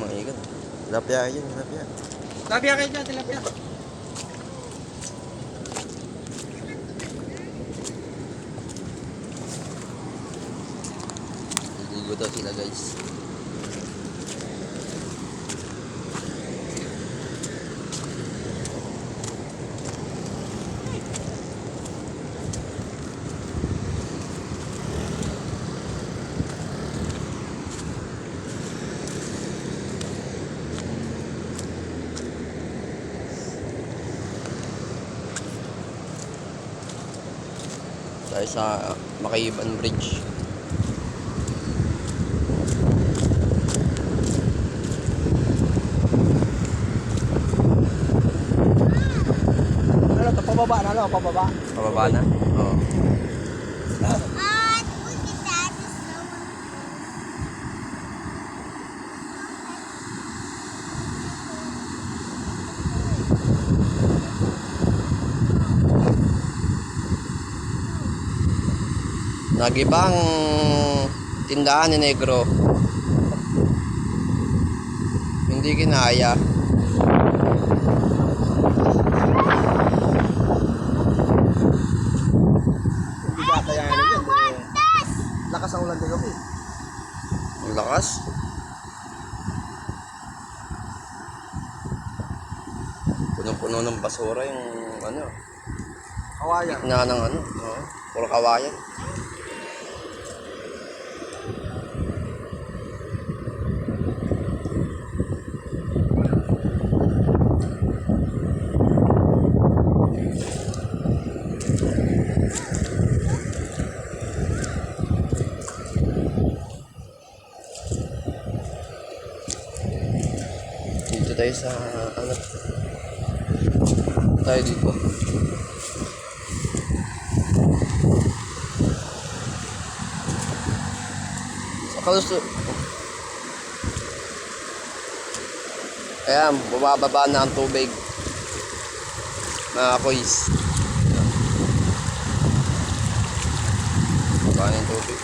mga ikan. Tilapia yun, tilapia. Tilapia kayo dyan, tilapia. Liligo daw sila guys. Tayo sa Makaiban Bridge. Ano to, pababa na, ano, pababa. Pababa na? Oo. At Nagibang tindahan ni Negro. Hindi kinaya. Hindi ka kaya ano eh. Lakas ang ulan kami. Ang lakas. Punong-puno ng basura yung ano, Kawayan. na ng ano, oo, puro kawayan. Dito tayo sa ano tayo dito. Sa kalusto. Ayan, bumababa na ang tubig. Mga kois. Baba na yung tubig.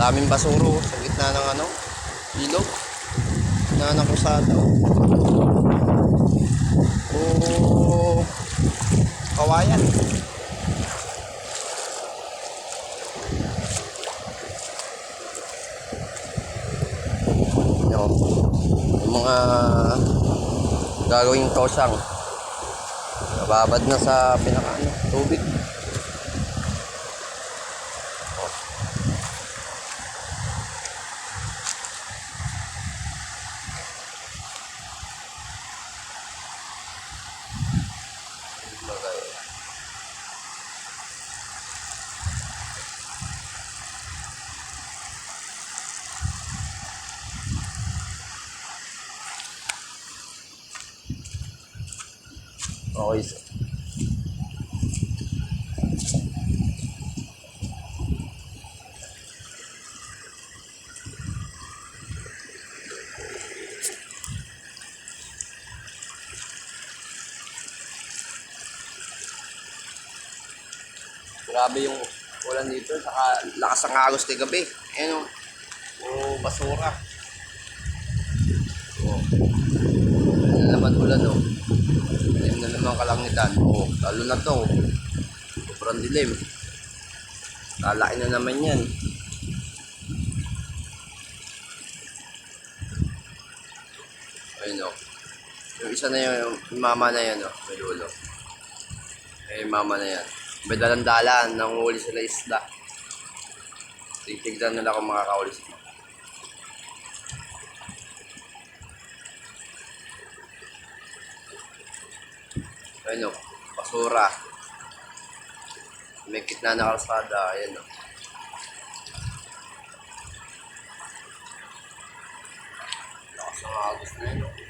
Daming basuro sa gitna ng ano, ilog. Na ng kusada. Oh, kawayan. Yo, yung mga gagawing tosang nababad na sa pinaka tubig. Okay. Grabe yung ulan dito, saka lakas ang agos kay gabi. Ayan o. Puro basura. Oh. Ano naman ulan o. Dilim na naman kalangitan. Oh, lalo na to. Sobrang dilim. Lalain na naman yan. Ayun o. Yung isa na yun, yung mama na yan o. May lulo. Eh, yung mama na yan. May dalan-dalan, nanguhuli sila isda. Titignan nila kung makakahuli sila. Ayun o, basura. May kitna na kalsada, ayun o. Lakas ng agos na yun o.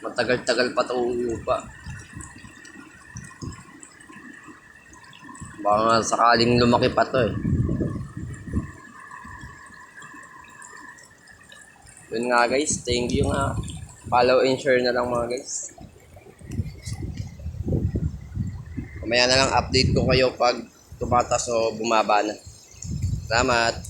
Matagal-tagal pa ito pa. Baka sakaling lumaki pa to eh. Yun nga guys, thank you nga. Follow and share na lang mga guys. Mamaya na lang update ko kayo pag tumatas o bumaba na. Salamat!